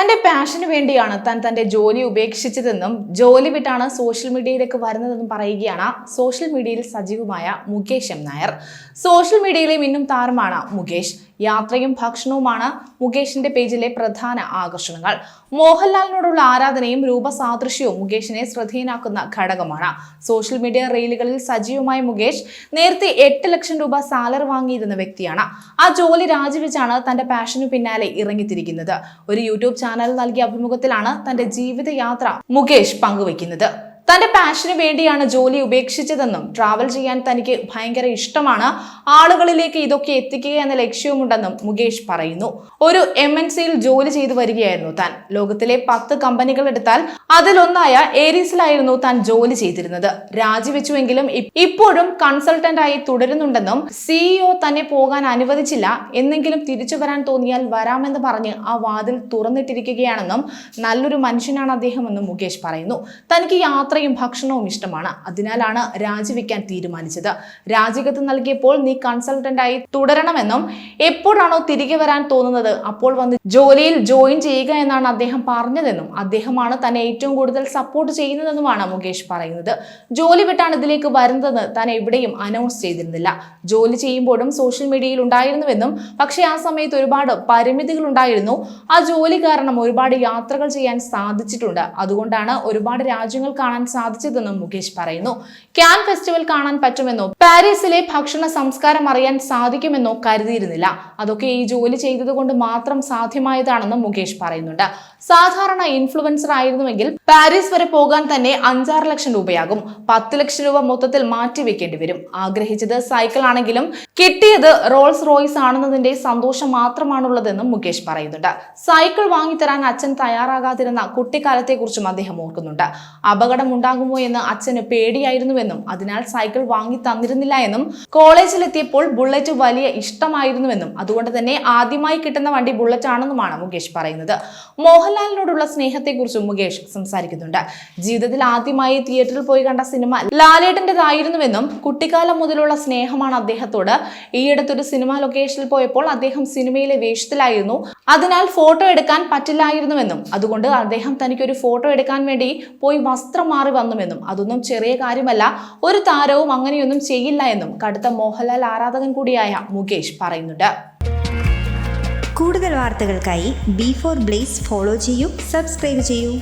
തന്റെ പാഷന് വേണ്ടിയാണ് താൻ തന്റെ ജോലി ഉപേക്ഷിച്ചതെന്നും ജോലി വിട്ടാണ് സോഷ്യൽ മീഡിയയിലേക്ക് വരുന്നതെന്നും പറയുകയാണ് സോഷ്യൽ മീഡിയയിൽ സജീവമായ മുകേഷ് എം നായർ. സോഷ്യൽ മീഡിയയിലെ മിന്നും താരമാണ് മുകേഷ്. യാത്രയും ഭക്ഷണവുമാണ് മുകേഷിന്റെ പേജിലെ പ്രധാന ആകർഷണങ്ങൾ. മോഹൻലാലിനോടുള്ള ആരാധനയും രൂപസാദൃശ്യവും മുകേഷിനെ ശ്രദ്ധേയനാക്കുന്ന ഘടകമാണ്. സോഷ്യൽ മീഡിയ റീലുകളിൽ സജീവമായ മുകേഷ് നേരത്തെ എട്ട് ലക്ഷം രൂപ സാലറി വാങ്ങിയിരുന്ന വ്യക്തിയാണ്. ആ ജോലി രാജിവെച്ചാണ് തന്റെ പാഷനു പിന്നാലെ ഇറങ്ങിത്തിരിക്കുന്നത്. ഒരു യൂട്യൂബ് ചാനൽ നൽകിയ അഭിമുഖത്തിലാണ് തന്റെ ജീവിതയാത്ര മുകേഷ് പങ്കുവയ്ക്കുന്നത്. തന്റെ പാഷന് വേണ്ടിയാണ് ജോലി ഉപേക്ഷിച്ചതെന്നും ട്രാവൽ ചെയ്യാൻ തനിക്ക് ഭയങ്കര ഇഷ്ടമാണ്. ആളുകളിലേക്ക് ഇതൊക്കെ എത്തിക്കുക എന്ന ലക്ഷ്യവുമുണ്ടെന്നും മുകേഷ് പറയുന്നു. ഒരു എം എൻ സിയിൽ ജോലി ചെയ്തു വരികയായിരുന്നു താൻ. ലോകത്തിലെ പത്ത് കമ്പനികൾ എടുത്താൽ അതിലൊന്നായ ഏരീസിലായിരുന്നു താൻ ജോലി ചെയ്തിരുന്നത്. രാജിവെച്ചുവെങ്കിലും ഇപ്പോഴും കൺസൾട്ടന്റായി തുടരുന്നുണ്ടെന്നും സിഇഒ തന്നെ പോകാൻ അനുവദിച്ചില്ല. എന്നെങ്കിലും തിരിച്ചു വരാൻ തോന്നിയാൽ വരാമെന്ന് പറഞ്ഞ് ആ വാതിൽ തുറന്നിട്ടിരിക്കുകയാണെന്നും നല്ലൊരു മനുഷ്യനാണ് അദ്ദേഹമെന്നും മുകേഷ് പറയുന്നു. തനിക്ക് യാത്രയും ഭക്ഷണവും ഇഷ്ടമാണ്. അതിനാലാണ് രാജിവെക്കാൻ തീരുമാനിച്ചത്. രാജികത്ത് നൽകിയപ്പോൾ നീ കൺസൾട്ടന്റായി തുടരണമെന്നും എപ്പോഴാണോ തിരികെ വരാൻ തോന്നുന്നത് അപ്പോൾ വന്ന് ജോലിയിൽ ജോയിൻ ചെയ്യുക എന്നാണ് അദ്ദേഹം പറഞ്ഞതെന്നും അദ്ദേഹമാണ് തന്നെ ഏറ്റവും കൂടുതൽ സപ്പോർട്ട് ചെയ്യുന്നതെന്നുമാണ് മുകേഷ് പറയുന്നത്. ജോലി വിട്ടാണ് ഇതിലേക്ക് വരുന്നതെന്ന് താൻ എവിടെയും അനൗൺസ് ചെയ്തിരുന്നില്ല. ജോലി ചെയ്യുമ്പോഴും സോഷ്യൽ മീഡിയയിൽ ഉണ്ടായിരുന്നുവെന്നും പക്ഷേ ആ സമയത്ത് ഒരുപാട് പരിമിതികൾ ഉണ്ടായിരുന്നു. ആ ജോലി കാരണം ഒരുപാട് യാത്രകൾ ചെയ്യാൻ സാധിച്ചിട്ടുണ്ട്. അതുകൊണ്ടാണ് ഒരുപാട് രാജ്യങ്ങൾ കാണാൻ സാധിച്ചതെന്നും മുകേഷ് പറയുന്നു. ക്യാൻ ഫെസ്റ്റിവൽ കാണാൻ പറ്റുമെന്നോ? പാരീസിലെ ഭക്ഷണ സംസ്കാരം അറിയാൻ സാധിക്കുമെന്നോ കരുതിയിരുന്നില്ല. അതൊക്കെ ഈ ജോലി ചെയ്തതുകൊണ്ട് മാത്രം സാധ്യമായതാണെന്നും മുകേഷ് പറയുന്നുണ്ട്. സാധാരണ ഇൻഫ്ലുവൻസർ ആയിരുന്നുവെങ്കിൽ പാരീസ് വരെ പോകാൻ തന്നെ അഞ്ചാറ് ലക്ഷം രൂപയാകും. പത്ത് ലക്ഷം രൂപ മൊത്തത്തിൽ മാറ്റി വെക്കേണ്ടി വരും. ആഗ്രഹിച്ചത് സൈക്കിൾ ആണെങ്കിലും കിട്ടിയത് റോൾസ് റോയ്സ് ആണെന്നതിന്റെ സന്തോഷം മാത്രമാണുള്ളതെന്നും മുകേഷ് പറയുന്നുണ്ട്. സൈക്കിൾ വാങ്ങിത്തരാൻ അച്ഛൻ തയ്യാറാകാതിരുന്ന കുട്ടിക്കാലത്തെക്കുറിച്ചും അദ്ദേഹം ഓർക്കുന്നുണ്ട്. അപകടം ഉണ്ടാകുമോ എന്ന് അച്ഛന് പേടിയായിരുന്നുവെന്നും അതിനാൽ സൈക്കിൾ വാങ്ങി തന്നിരുന്നില്ല എന്നും കോളേജിലെത്തിയപ്പോൾ ബുള്ളറ്റ് വലിയ ഇഷ്ടമായിരുന്നുവെന്നും അതുകൊണ്ട് തന്നെ ആദ്യമായി കിട്ടുന്ന വണ്ടി ബുള്ളറ്റ് ആണെന്നുമാണ് മുകേഷ് പറയുന്നത്. മോഹൻലാലിനോടുള്ള സ്നേഹത്തെക്കുറിച്ചും മുകേഷ് സംസാരിക്കുന്നുണ്ട്. ജീവിതത്തിൽ ആദ്യമായി തിയേറ്ററിൽ പോയി കണ്ട സിനിമ ലാലേട്ടന്റെതായിരുന്നുവെന്നും കുട്ടിക്കാലം മുതലുള്ള സ്നേഹമാണ് അദ്ദേഹത്തോട്. ഈയിടത്തൊരു സിനിമ ലൊക്കേഷനിൽ പോയപ്പോൾ അദ്ദേഹം സിനിമയിലെ വേഷത്തിലായിരുന്നു. അതിനാൽ ഫോട്ടോ എടുക്കാൻ പറ്റില്ലായിരുന്നുവെന്നും അതുകൊണ്ട് അദ്ദേഹം തനിക്കൊരു ഫോട്ടോ എടുക്കാൻ വേണ്ടി പോയി വസ്ത്രം മാറി വന്നുവെന്നും അതൊന്നും ചെറിയ കാര്യമല്ല ഒരു താരവും അങ്ങനെയൊന്നും ചെയ്യില്ല എന്നും കടുത്ത മോഹൻലാൽ ആരാധകൻ കൂടിയായ മുകേഷ് പറയുന്നുണ്ട്. കൂടുതൽ വാർത്തകൾക്കായി ബി ഫോർ ബ്ലേസ് ഫോളോ ചെയ്യൂ സബ്സ്ക്രൈബ് ചെയ്യൂ.